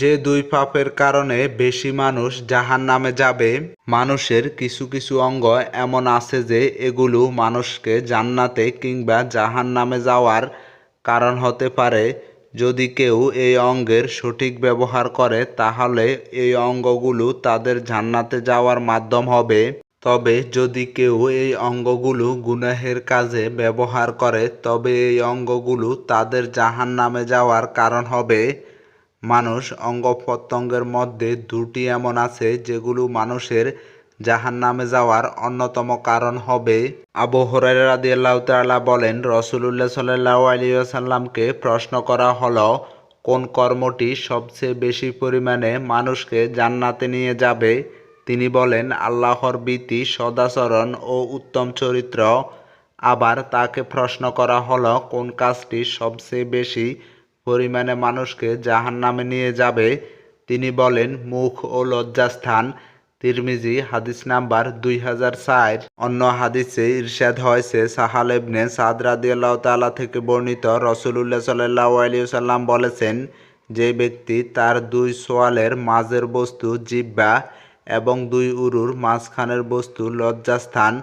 যে দুই পাপের কারণে বেশি মানুষ জাহান নামে যাবে, মানুষের কিছু কিছু অঙ্গ এমন আছে যে এগুলো মানুষকে জান্নাতে কিংবা জাহান নামে যাওয়ার কারণ হতে পারে। যদি কেউ এই অঙ্গের সঠিক ব্যবহার করে, তাহলে এই অঙ্গগুলো তাদের জান্নাতে যাওয়ার মাধ্যম হবে। তবে যদি কেউ এই অঙ্গগুলো গুনাহের কাজে ব্যবহার করে, তবে এই অঙ্গগুলো তাদের জাহান নামে যাওয়ার কারণ হবে। মানুষ অঙ্গ প্রত্যঙ্গের মধ্যে দুটি এমন আছে যেগুলো মানুষের জাহান নামে যাওয়ার অন্যতম কারণ হবে। আবু হরাইরা রাদিয়াল্লাহু বলেন, রসুলুল্লাহ ওয়াসাল্লামকে প্রশ্ন করা হলো, কোন কর্মটি সবচেয়ে বেশি পরিমাণে মানুষকে জান্নাতে নিয়ে যাবে? তিনি বলেন, আল্লাহর ভীতি, সদাচরণ ও উত্তম চরিত্র। আবার তাকে প্রশ্ন করা হলো, কোন কাজটি সবচেয়ে বেশি পরিমাণে মানুষকে জাহান নামে নিয়ে যাবে, তিনি বলেন, মুখ ও লজ্জাস্থান। তিরমিজি, হাদিস নাম্বার দুই হাজার চার। অন্য হাদিসে ইরশাদ হয়েছে, সাহাল ইবনে সাদ রাদিয়াল্লাহু তাআলা থেকে বর্ণিত রসুলুল্লাহ সাল্লাল্লাহু আলাইহি সাল্লাম বলেছেন, যে ব্যক্তি তার দুই সোয়ালের মাঝের বস্তু জিব্বা এবং দুই উরুর মাঝখানের বস্তু লজ্জাস্থান,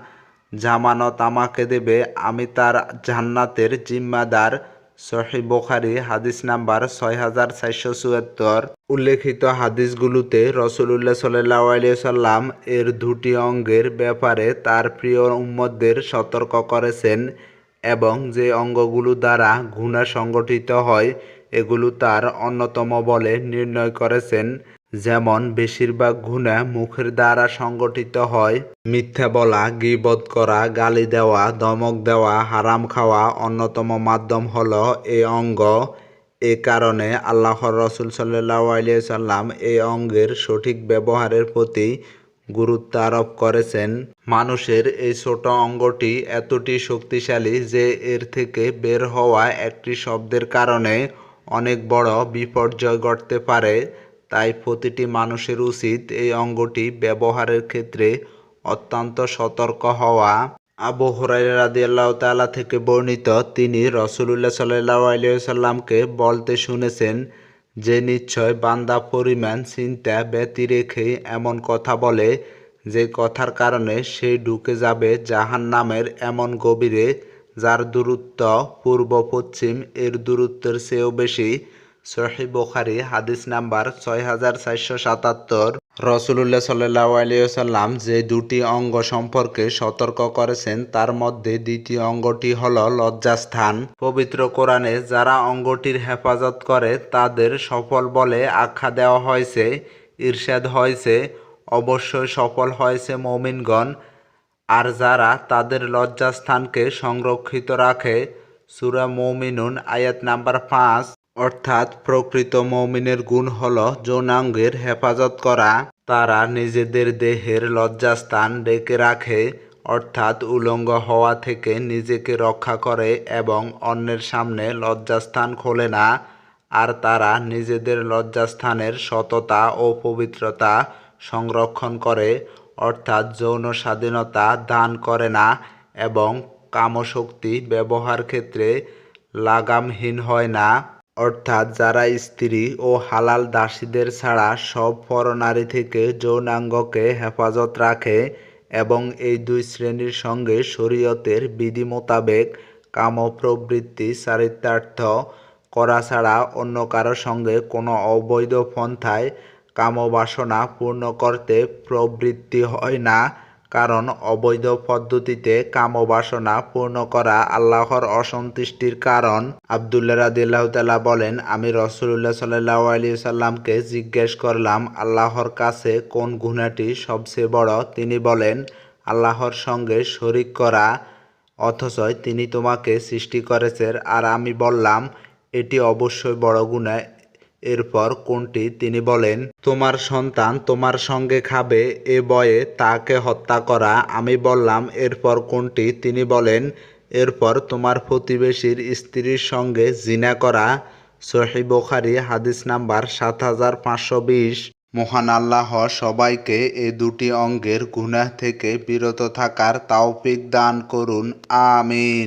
জামানত আমাকে দেবে, আমি তার জান্নাতের জিম্মাদার সহি বোখারি, হাদিস নাম্বার ছয় হাজার চারশো চুয়াত্তর। উল্লেখিত হাদিসগুলোতে রসুল্লাহ সাল্লাহ সাল্লাম এর দুটি অঙ্গের ব্যাপারে তার প্রিয় উম্মদদের সতর্ক করেছেন এবং যে অঙ্গগুলো দ্বারা ঘুণা সংগঠিত হয়, এগুলো তার অন্যতম বলে নির্ণয় করেছেন। যেমন বেশিরভাগ গুণা মুখের দ্বারা সংগঠিত হয়। মিথ্যা বলা গিবত করা, গালি দেওয়া ধমক দেওয়া, হারাম খাওয়া অন্যতম মাধ্যম হল এই অঙ্গ। এ কারণে আল্লাহর রসুল সাল্লাম এই অঙ্গের সঠিক ব্যবহারের প্রতি গুরুত্ব আরোপ করেছেন। মানুষের এই ছোট অঙ্গটি এতটি শক্তিশালী যে এর থেকে বের হওয়া একটি শব্দের কারণে অনেক বড় বিপর্যয় ঘটতে পারে। তাই প্রতিটি মানুষের উচিত এই অঙ্গটি ব্যবহারের ক্ষেত্রে অত্যন্ত সতর্ক হওয়া। আবু হুরাইরা তাআলা থেকে বর্ণিত তিনি রসুলুল্লাহ সাল্লাল্লাহু আলাইহি সাল্লামকে বলতে শুনেছেন, যে নিশ্চয় বান্দা পরিমাণ চিন্তা ব্যতি রেখে এমন কথা বলে, যে কথার কারণে সে ঢুকে যাবে জাহান নামের এমন গভীরে, যার দূরত্ব পূর্ব পশ্চিম এর দূরত্বের চেয়েও বেশি সহি বোখারি, হাদিস নাম্বার ছয় হাজার চারশো সাতাত্তর। রসুল্লাহ সাল্লাহ আলিয়াল্লাম যে দুটি অঙ্গ সম্পর্কে সতর্ক করেছেন, তার মধ্যে দ্বিতীয় অঙ্গটি হল লজ্জাস্থান। পবিত্র কোরআনে যারা অঙ্গটির হেফাজত করে, তাদের সফল বলে আখ্যা দেওয়া হয়েছে ঈর্ষাদ হয়েছে, অবশ্যই সফল হয়েছে মমিনগণ। আর যারা তাদের লজ্জাস্থানকে সংরক্ষিত রাখে, সুরা মৌমিনুন আয়াত নাম্বার পাঁচ। অর্থাৎ প্রকৃত মৌমিনের গুণ হল যৌনাঙ্গের হেফাজত করা। তারা নিজেদের দেহের লজ্জাস্থান ডেকে রাখে, অর্থাৎ উলঙ্গ হওয়া থেকে নিজেকে রক্ষা করে এবং অন্যের সামনে লজ্জাস্থান খোলে না। আর তারা নিজেদের লজ্জাস্থানের সততা ও পবিত্রতা সংরক্ষণ করে, অর্থাৎ যৌন স্বাধীনতা দান করে না এবং কামশক্তি ব্যবহার ক্ষেত্রে লাগামহীন হয় না। অর্থাৎ যারা স্ত্রী ও হালাল দাসীদের ছাড়া সব পরনারী থেকে যৌনাঙ্গকে হেফাজত রাখে এবং এই দুই শ্রেণির সঙ্গে শরীয়তের বিধি মোতাবেক কাম প্রবৃত্তি চারিতার্থ করা ছাড়া অন্য কারও সঙ্গে কোনো অবৈধ পন্থায় কামবাসনা পূর্ণ করতে প্রবৃত্তি হয় না। কারণ অবৈধ পদ্ধতিতে কামবাসনা পূর্ণ করা আল্লাহর অসন্তুষ্টির কারণ। আবদুল্লাহ রাদিল্লাহ তালা বলেন, আমি রসুল্লাহ সাল্লাহ আলী সাল্লামকে জিজ্ঞেস করলাম, আল্লাহর কাছে কোন গুণাটি সবচেয়ে বড়? তিনি বলেন, আল্লাহর সঙ্গে শরিক করা, অথচ তিনি তোমাকে সৃষ্টি করেছেন। আর আমি বললাম, এটি অবশ্যই বড় গুণা এরপর কোনটি তিনি বলেন, তোমার সন্তান তোমার সঙ্গে খাবে, এ বয়ে তাকে হত্যা করা আমি বললাম। এরপর কোনটি তিনি বলেন, এরপর তোমার প্রতিবেশীর স্ত্রীর সঙ্গে জিনা করা। সহি বোখারি, হাদিস নাম্বার সাত হাজার পাঁচশো বিশ। মহান আল্লাহ সবাইকে এ দুটি অঙ্গের গুনাহ থেকে বিরত থাকার তাওফিক দান করুন। আমিন।